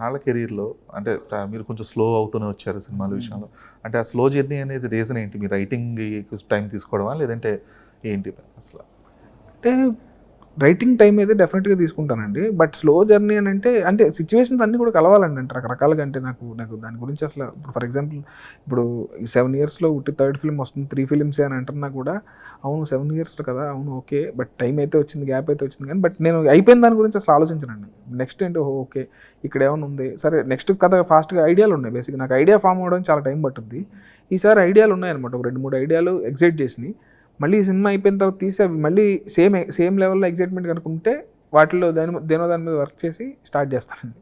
ఇన్నాళ్ళ కెరీర్లో అంటే మీరు కొంచెం స్లో అవుతూనే వచ్చారు సినిమాల విషయంలో. అంటే ఆ స్లో జర్నీ అనేది రీజన్ ఏంటి? మీ రైటింగ్ టైం తీసుకోవడమా? లేదంటే ఏంటి అసలు? అంటే రైటింగ్ టైం అయితే డెఫినెట్గా తీసుకుంటానండి. బట్ స్లో జర్నీ అని అంటే అంటే సిచ్యువేషన్స్ అన్నీ కూడా కలవాలండి అంటే రకరకాలుగా. అంటే నాకు నాకు దాని గురించి అసలు ఇప్పుడు ఫర్ ఎగ్జాంపుల్ ఇప్పుడు ఈ సెవెన్ ఇయర్స్లో ఉట్టి థర్డ్ ఫిల్మ్ వస్తుంది త్రీ ఫిల్మ్స్ అని అంటున్నా కూడా అవును సెవెన్ ఇయర్స్లో కదా అవును ఓకే బట్ టైం అయితే వచ్చింది గ్యాప్ అయితే వచ్చింది. కానీ బట్ నేను అయిపోయిన దాని గురించి అసలు ఆలోచించనండి. నెక్స్ట్ ఏంటి? ఓకే ఇక్కడ ఏమైనా ఉంది? సరే నెక్స్ట్ కథ ఫాస్ట్గా ఐడియాలు ఉన్నాయి. బేసిక్ నాకు ఐడియా ఫామ్ అవ్వడం చాలా టైం పట్టుద్ది. ఈసారి ఐడియాలు ఉన్నాయన్నమాట. ఒక రెండు మూడు ఐడియాలు ఎగ్జైట్ చేసినాయి. మళ్ళీ ఈ సినిమా అయిపోయిన తర్వాత తీసి అవి మళ్ళీ సేమ్ సేమ్ లెవెల్లో ఎగ్జైట్మెంట్ కనుకుంటే వాటిలో దాని దేనో దాని మీద వర్క్ చేసి స్టార్ట్ చేస్తానండి